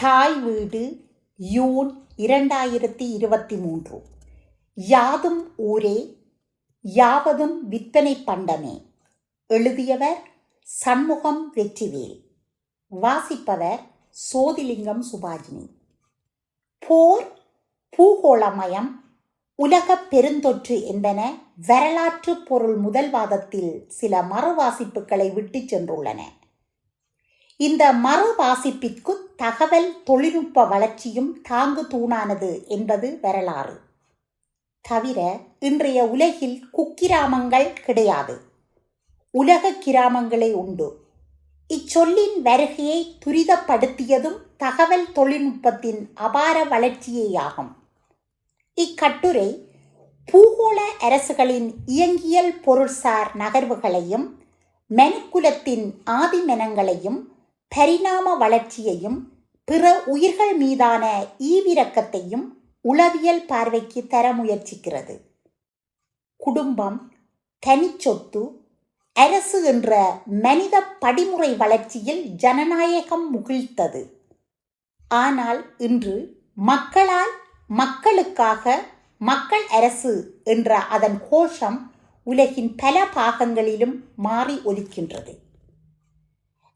தாய் வீடு யூன் இரண்டாயிரத்தி இருபத்தி மூன்று. யாதும் ஊரே யாவதும் விற்பனை பண்டமே. எழுதியவர் சண்முகம் வெற்றிவேல். வாசிப்பவர் சோதிலிங்கம் சுபாஜினி. போர் பூகோளமயம் உலகப் பெருந்தொற்று என்பன வரலாற்று பொருள் முதல்வாதத்தில் சில மறுவாசிப்புகளை விட்டுச் சென்றுள்ளன. இந்த மறு வாசிப்பிற்கு தகவல் தொழில்நுட்ப வளர்ச்சியும் தாங்கு தூணானது என்பது வரலாறு. தவிர இன்றைய உலகில் குக்கிராமங்கள் கிடையாது. உலக கிராமங்களே உண்டு. இச்சொல்லின் வருகையை துரிதப்படுத்தியதும் தகவல் தொழில்நுட்பத்தின் அபார வளர்ச்சியேயாகும். இக்கட்டுரை பூகோள அரசுகளின் இயங்கியல் பொருள்சார் நகர்வுகளையும் மனுக்குலத்தின் ஆதிமெனங்களையும் பரிணாம வளர்ச்சியையும் பிற உயிர்கள் மீதான ஈவிரக்கத்தையும் உளவியல் பார்வைக்கு தர முயற்சிக்கிறது. குடும்பம் தனிச்சொத்து அரசு என்ற மனித படிமுறை வளர்ச்சியில் ஜனநாயகம் முகிழ்த்தது. ஆனால் இன்று மக்களால் மக்களுக்காக மக்கள் அரசு என்ற அதன் கோஷம் உலகின் பல பாகங்களிலும் மாறி ஒலிக்கின்றது.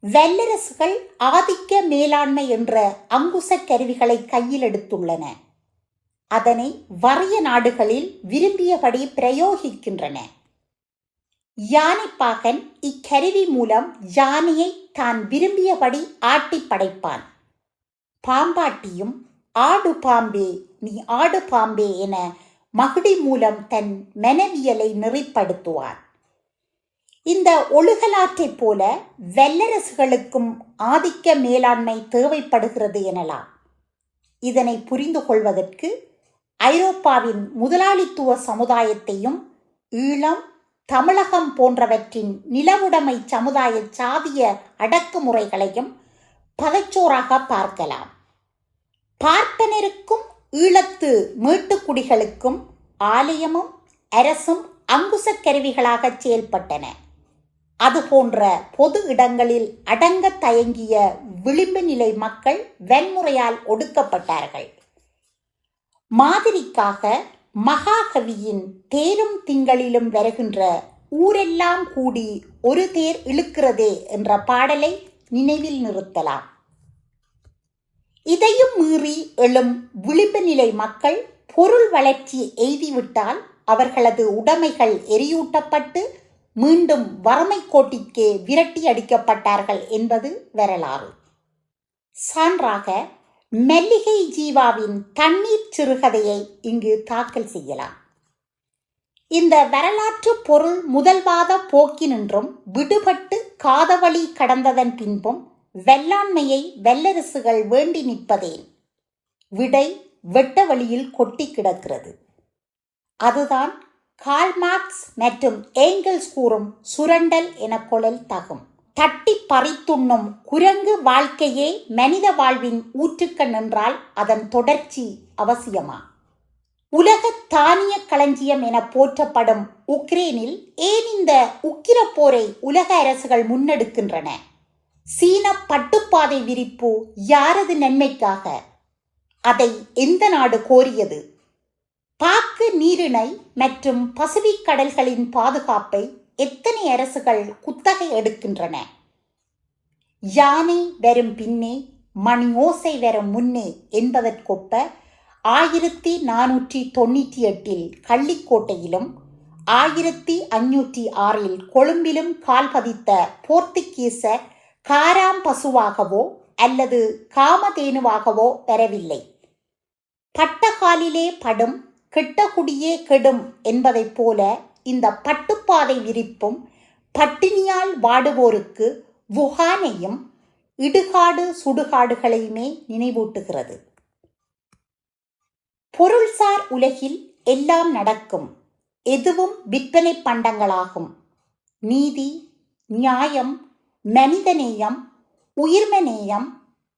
வெல்லரசுகள் ஆதிக்க மேலாண்மை என்ற அங்குச கருவிகளை கையில் எடுத்துள்ளன. அதனை வறிய நாடுகளில் விரும்பியபடி பிரயோகிக்கின்றன. யானைப்பாகன் இக்கருவி மூலம் யானையை தான் விரும்பியபடி ஆட்டி படைப்பான். பாம்பாட்டியும் ஆடு பாம்பே நீ ஆடு பாம்பே என மகுடி மூலம் தன் மனவியலை நெறிப்படுத்துவான் இந்த ஒழுகலாற்றைப் போல வல்லரசுகளுக்கும் ஆதிக்க மேலாண்மை தேவைப்படுகிறது எனலாம். இதனை புரிந்து கொள்வதற்கு ஐரோப்பாவின் முதலாளித்துவ சமுதாயத்தையும் ஈழம் தமிழகம் போன்றவற்றின் நிலவுடைமை சமுதாய சாதிய அடக்குமுறைகளையும் பதச்சோறாக பார்க்கலாம். பார்ப்பனருக்கும் ஈழத்து மீட்டுக்குடிகளுக்கும் ஆலயமும் அரசும் அங்குச கருவிகளாக செயல்பட்டன. அதுபோன்ற பொது இடங்களில் அடங்க தயங்கிய விளிம்பு நிலை மக்கள் வன்முறையால் ஒடுக்கப்பட்டார்கள். மாதிரிக்காக மகாகவியின் தேரும் திங்களிலும் வருகின்ற ஊரெல்லாம் கூடி ஒரு தேர் இழுக்கிறதே என்ற பாடலை நினைவில் நிறுத்தலாம். இதையும் மீறி எழும் விளிம்பு நிலை மக்கள் பொருள் வளர்ச்சி எய்திவிட்டால் அவர்களது உடைமைகள் எரியூட்டப்பட்டு மீண்டும் வறுமை கோட்டிற்கே விரட்டி அடிக்கப்பட்டார்கள் என்பது வரலாறு. சான்றாக மெல்லிகை ஜீவாவின் தண்ணீர் சிறுகதையை இங்கு தாக்கல் செய்யலாம். இந்த வரலாற்று பொருள் முதல்வாத போக்கினின்றும் விடுபட்டு காதவழி கடந்ததன் பின்பும் வெள்ளாண்மையை வெல்லரசுகள் வேண்டி நிற்பதேன் விடை வெட்ட வழியில் கொட்டி கிடக்கிறது. அதுதான் கால்மார்க்ஸ் மற்றும் ஏங்கல்ஸ் கூறும் சுரண்டல் என கொழல் தகும். தட்டி பறித்துண்ணும் குரங்கு வாழ்க்கையே மனித வாழ்வின் ஊற்றுக்கண் என்றால் அதன் தொடர்ச்சி அவசியமா? உலக தானிய களஞ்சியம் என போற்றப்படும் உக்ரைனில் ஏன் இந்த உக்கிர போரை உலக அரசுகள் முன்னெடுக்கின்றன? சீன பட்டுப்பாதை விரிப்பு யாரது நன்மைக்காக? அதை எந்த நாடு கோரியது? பாக்கு நீரிணை மற்றும் பசிபிக் கடல்களின் பாதுகாப்பை எத்தனை அரசுகள் குத்தகை எடுக்கின்றன? யானை வரும் பின்னே மணி ஓசை வரும் முன்னே என்பதற்கொப்ப ஆயிரத்தி நானூற்றி தொண்ணூற்றி எட்டில் கள்ளிக்கோட்டையிலும் ஆயிரத்தி அஞ்சூற்றி ஆறில் கொழும்பிலும் கால் பதித்த போர்த்துகீச காராம் பசுவாகவோ அல்லது காமதேனுவாகவோ பெறவில்லை பட்டகாலிலே படும் கெட்டகுடியே கெடும் என்பதைப் போல இந்த பட்டுப்பாதை விரிப்பும் பட்டினியால் வாடுவோருக்கு வுகானையும் இடுகாடு சுடுகாடுகளையுமே நினைவூட்டுகிறது. பொருள்சார் உலகில் எல்லாம் நடக்கும் எதுவும் விற்பனை பண்டங்களாகும். நீதி நியாயம் மனிதநேயம் உயிர்மநேயம்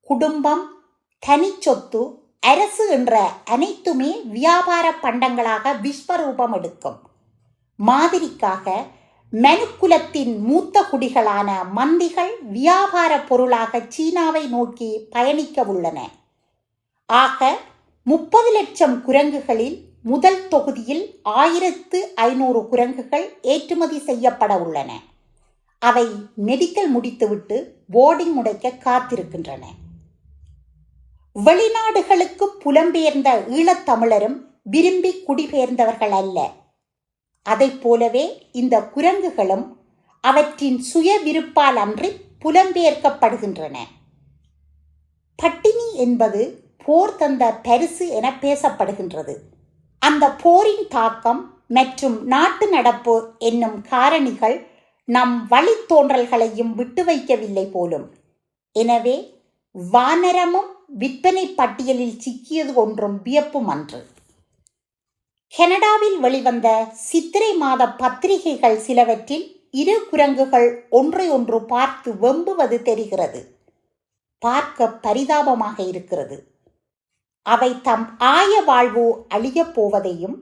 குடும்பம் தனிச்சொத்து அரசு என்ற அனைத்துமே வியாபார பண்டங்களாக விஸ்வரூபம் எடுக்கும். மாதிரிக்காக மனுக்குலத்தின் மூத்த குடிகளான மந்திகள் வியாபார பொருளாக சீனாவை நோக்கி பயணிக்க உள்ளன. ஆக முப்பது லட்சம் குரங்குகளில் முதல் தொகுதியில் ஆயிரத்து ஐநூறு குரங்குகள் ஏற்றுமதி செய்யப்பட உள்ளன. அவை மெடிக்கல் முடித்துவிட்டு போர்டிங் உடைக்க காத்திருக்கின்றன. வெளிநாடுகளுக்கு புலம்பெயர்ந்த ஈழத்தமிழரும் விரும்பி குடிபெயர்ந்தவர்கள் அல்ல அதைப் போலவே இந்த குரங்குகளும் அவற்றின் சுய விருப்பால் அன்றி புலம்பெயர்க்கப்படுகின்றன. பட்டினி என்பது போர் தந்த பரிசு என பேசப்படுகின்றது. அந்த போரின் தாக்கம் மற்றும் நாட்டு நடப்பு என்னும் காரணிகள் நம் வழித்தோன்றல்களையும் விட்டு வைக்கவில்லை போலும். எனவே வானரமும் விற்பனை பட்டியலில் சிக்கியது ஒன்றும் வியப்பும் அன்று. கனடாவில் வெளிவந்த சித்திரை மாத பத்திரிகைகள் சிலவற்றில் இரு குரங்குகள் ஒன்றை ஒன்று பார்த்து வெம்புவது தெரிகிறது. பார்க்க பரிதாபமாக இருக்கிறது. அவை தம் ஆய வாழ்வு அழியப் போவதையும்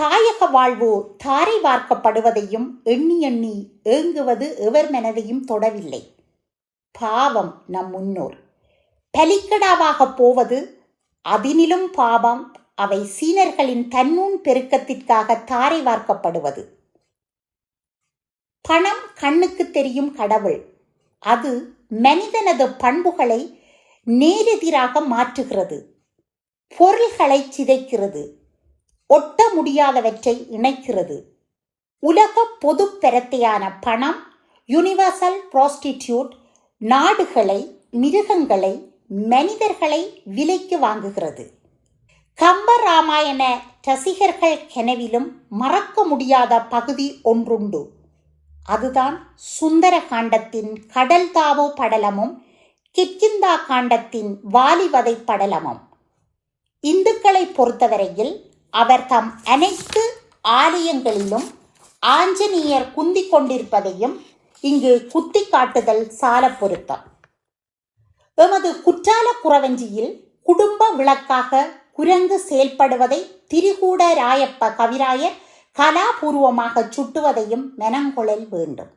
தாயக வாழ்வு தாரை வார்க்கப்படுவதையும் எண்ணி எண்ணி ஏங்குவது எவர் மனதையும் தொடவில்லை. பாவம் நம் முன்னோர். பலிக்கடாவாக போவது அதினிலும் பாவம் அவை சீனர்களின் தன்னூன் பெருக்கத்திற்காக தாரை வார்க்கப்படுவது. பணம் கண்ணுக்கு தெரியும் கடவுள் அது மனிதனது பண்புகளை நேரெதிராக மாற்றுகிறது பொருள்களை சிதைக்கிறது ஒட்ட முடியாதவற்றை இணைக்கிறது. உலக பொது பெறத்தையான பணம் யுனிவர்சல் ப்ராஸ்டிடியூட் நாடுகளை மிருகங்களை மனிதர்களை விலைக்கு வாங்குகிறது. கம்ப ராமாயண ரசிகர்கள் கெனவிலும் மறக்க முடியாத பகுதி ஒன்றுண்டு. அதுதான் சுந்தர காண்டத்தின் கடல் தாவோ படலமும் கிட்கிந்தா காண்டத்தின் வாலிவதை படலமும். இந்துக்களை பொறுத்தவரையில் அவர் தம் அனைத்து ஆலயங்களிலும் ஆஞ்சநேயர் குந்திக் கொண்டிருப்பதையும் இங்கு குத்தி காட்டுதல் சால பொருத்தம். எமது குற்றால குறவஞ்சியில் குடும்ப விளக்காக குரங்கு செயல்படுவதை திரிகூட ராயப்ப கவிராயர் கலாபூர்வமாக சுட்டுவதையும் மெனங்கொழல் வேண்டும்.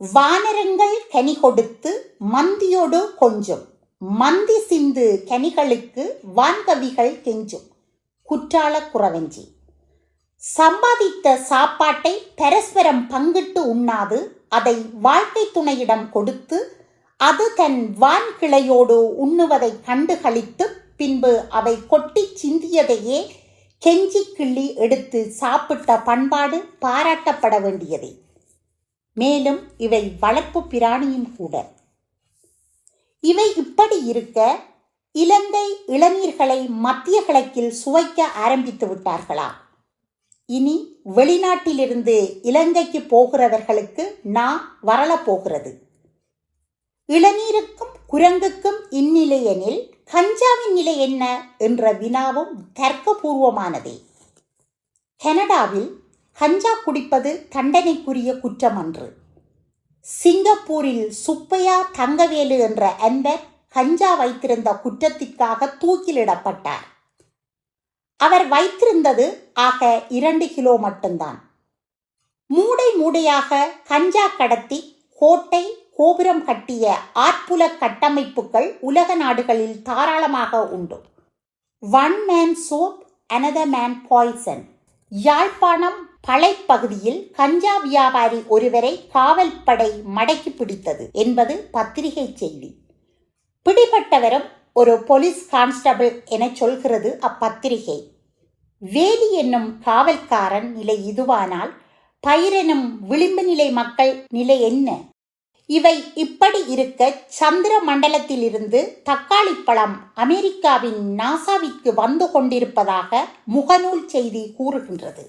வானரங்கள் கனி கொடுத்து மந்தியோடு கொஞ்சும். மந்தி சிந்து கனிகளுக்கு வான்கவிகள் கெஞ்சும். குற்றால குறவஞ்சி சம்பாதித்த சாப்பாட்டை பரஸ்பரம் பங்கிட்டு உண்ணாது அதை வாழ்க்கை துணையிடம் கொடுத்து அது தன் வான் கிளையோடு உண்ணுவதை கண்டு பின்பு அவை கொட்டி சிந்தியதையே கெஞ்சி கிள்ளி எடுத்து சாப்பிட்ட பண்பாடு பாராட்டப்பட வேண்டியதே. மேலும் இவை வளர்ப்பு பிராணியும் கூட. இவை இப்படி இருக்க இலங்கை இளநீர்களை மத்திய கிழக்கில் சுவைக்க ஆரம்பித்து விட்டார்களா? இனி வெளிநாட்டிலிருந்து இலங்கைக்கு போகிறவர்களுக்கு நான் வரலப்போகிறது இளநீருக்கும் குரங்குக்கும் இந்நிலையெனில் கஞ்சாவின் நிலை என்ன என்ற வினாவும் தர்க்கபூர்வமானதே. கனடாவில் கஞ்சா குடிப்பது தண்டனைக்குரிய குற்றம் அன்று சிங்கப்பூரில் சுப்பையா தங்கவேலு என்ற அன்பர் கஞ்சா வைத்திருந்த குற்றத்திற்காக தூக்கிலிடப்பட்டார். அவர் வைத்திருந்தது ஆக இரண்டு கிலோ மட்டும்தான். மூடை மூடையாக கஞ்சா கடத்தி கோட்டை கோபுரம் கட்டிய ஆற்புல கட்டமைப்புகள் உலக நாடுகளில் தாராளமாக உண்டு. One man soap another man poison Yazhpanam பழைப்பகுதியில் கஞ்சா வியாபாரி ஒருவரை காவல்படை மடக்கி பிடித்தது என்பது பத்திரிகை செய்தி. பிடிபட்டவரும் ஒரு போலீஸ் கான்ஸ்டபிள் என சொல்கிறது அப்பத்திரிகை. வேலி என்னும் காவல்காரன் நிலை இதுவானால் பயிரெனும் விளிம்பு நிலை மக்கள் நிலை என்ன? இவை இப்படி இருக்க சந்திர மண்டலத்திலிருந்து தக்காளி பழம் அமெரிக்காவின் நாசாவிற்கு வந்து கொண்டிருப்பதாக முகநூல் செய்தி கூறுகின்றது.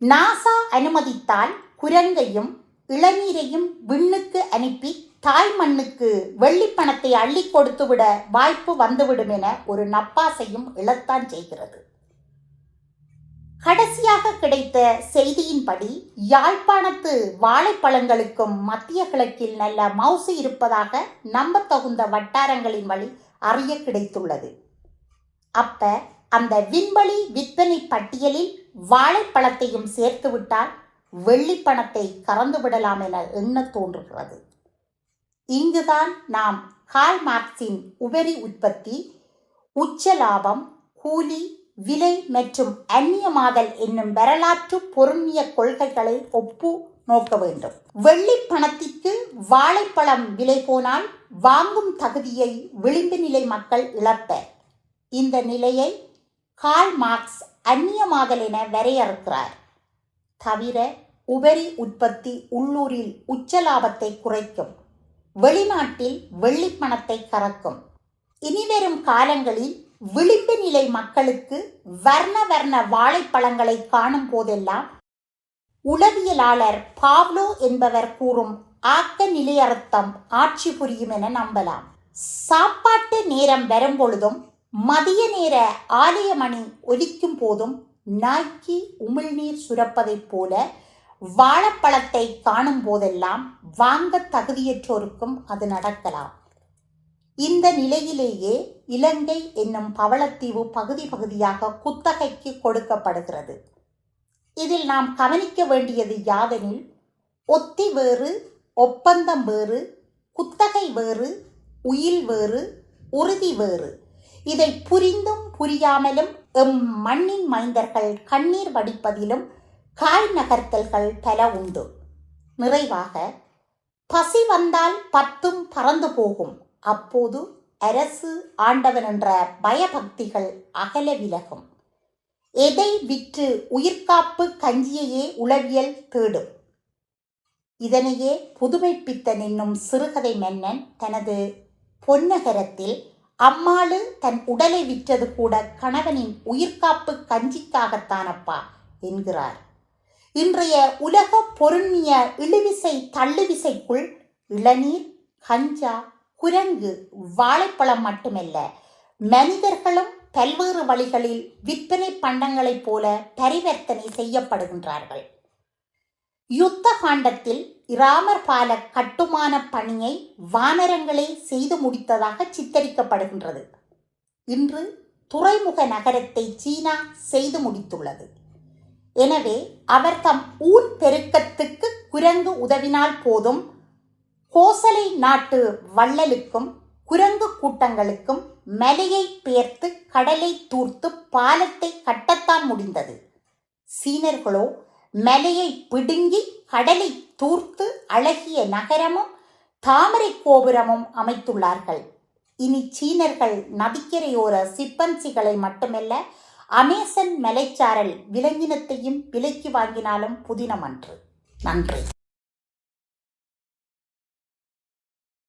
நாசா அனுமதித்தால் குரங்கையும் இளநீரையும் விண்ணுக்கு அனுப்பி தாய் மண்ணுக்கு வெள்ளிப்பணத்தை அள்ளி கொடுத்துவிட வாய்ப்பு வந்துவிடும் என ஒரு நப்பாசையும் இழத்தான் செய்கிறது. கடைசியாக கிடைத்த செய்தியின்படி யாழ்ப்பாணத்து வாழைப்பழங்களுக்கும் மத்திய கிழக்கில் நல்ல மவுசு இருப்பதாக நம்பத்தகுந்த வட்டாரங்களின் வழி அறிய கிடைத்துள்ளது. அப்ப அந்த விண்வெளி விற்பனை பட்டியலில் வாழைப்பழத்தையும் சேர்த்துவிட்டால் வெள்ளிப்பணத்தை கறந்து விடலாம் என எண்ணத் தோன்றுகிறது. இங்குதான் நாம் கால் மார்க்சின் உபரி உற்பத்தி உச்ச லாபம் கூலி விலை மற்றும் அந்நியமாதல் என்னும் வரலாற்று பொருண்மிய கொள்கைகளை ஒப்பு நோக்க வேண்டும். வெள்ளி பணத்திற்கு வாழைப்பழம் விலை போனால் வாங்கும் தகுதியை விளிம்பு நிலை மக்கள் இழப்பர் இந்த நிலையை கால் மார்க்ஸ் அந்நியமாதல் என வரையறுக்கிறார். தவிர உபரி உற்பத்தி உள்ளூரில் உச்ச லாபத்தை குறைக்கும். வெளிநாட்டில் வெள்ளிப்பணத்தை கறக்கும். இனிவரும் காலங்களில் விளிம்பு நிலை மக்களுக்கு வர்ண வர்ண வாழைப்பழங்களை காணும் போதெல்லாம் உளவியலாளர் பாவ்லோ என்பவர் கூறும் ஆக்க நிலையர்த்தம் ஆட்சி புரியும் என நம்பலாம். சாப்பாட்டு நேரம் வரும்பொழுதும் மதிய நேர ஆலய மணி ஒலிக்கும் போதும் நாய்க்கு உமிழ்நீர் சுரப்பதைப் போல வாழைப்பழத்தை காணும் போதெல்லாம் வாங்க தகுதியற்றோருக்கும் அது நடக்கலாம். இந்த நிலையிலேயே இலங்கை என்னும் பவளத்தீவு பகுதி பகுதியாக குத்தகைக்கு கொடுக்கப்படுகிறது. இதில் நாம் கவனிக்க வேண்டியது யாதெனில் ஒத்தி வேறு ஒப்பந்தம் வேறு குத்தகை வேறு உயில் வேறு உறுதி வேறு. இதை புரிந்தும் புரியாமலும் எம் மண்ணின் மைந்தர்கள் கண்ணீர் வடிப்பதிலும் காய் நகர்த்தல்கள் பல உண்டு. நிறைவாக பசி வந்தால் பத்தும் பறந்து போகும். அப்போது அரசு ஆண்டவன் என்ற பயபக்திகள் அகல விலகும். எதை விற்று உயிர்காப்பு கஞ்சியையே உளவியல் தேடும்? இதனையே புதுமைப்பித்தன் என்னும் சிறுகதை மன்னன் தனது பொன்னகரத்தில் அம்மாளு தன் உடலை விற்றது கூட கணவனின் உயிர்காப்பு கஞ்சிக்காகத்தானப்பா என்கிறார். இன்றைய உலக பொருண்மிய இழுவிசை தள்ளுவிசைக்குள் இளநீர் கஞ்சா குரங்கு வாழைப்பழம் மட்டுமல்ல மனிதர்களும் பல்வேறு வழிகளில் விற்பனை பண்டங்களைப் போல பரிவர்த்தனை செய்யப்படுகின்றார்கள். யுத்த காண்டத்தில் இராமர் பால கட்டுமான பணியை வானரங்களே செய்து முடித்ததாக சித்தரிக்கப்படுகின்றது. இன்று துறைமுக நகரத்தை சீனா செய்து முடித்துள்ளது. எனவே அவர் தம் ஊர் பெருக்கத்துக்கு குரங்கு உதவினால் போதும் கோசலை நாட்டு வள்ளலுக்கும் குரங்கு கூட்டங்களுக்கும் மலையை பெயர்த்து கடலை தூர்த்து பாலத்தை கட்டத்தான் முடிந்தது. சீனர்களோ மலையை பிடுங்கி கடலை தூர்த்து அழகிய நகரமும் தாமரை கோபுரமும் அமைத்துள்ளார்கள். இனி சீனர்கள் நதிக்கரையோர சிப்பன்சிகளை மட்டுமல்ல அமேசன் மலைச்சாரல் விலங்கினத்தையும் விலைக்கு வாங்கினாலும் புதினமன்று. நன்றி.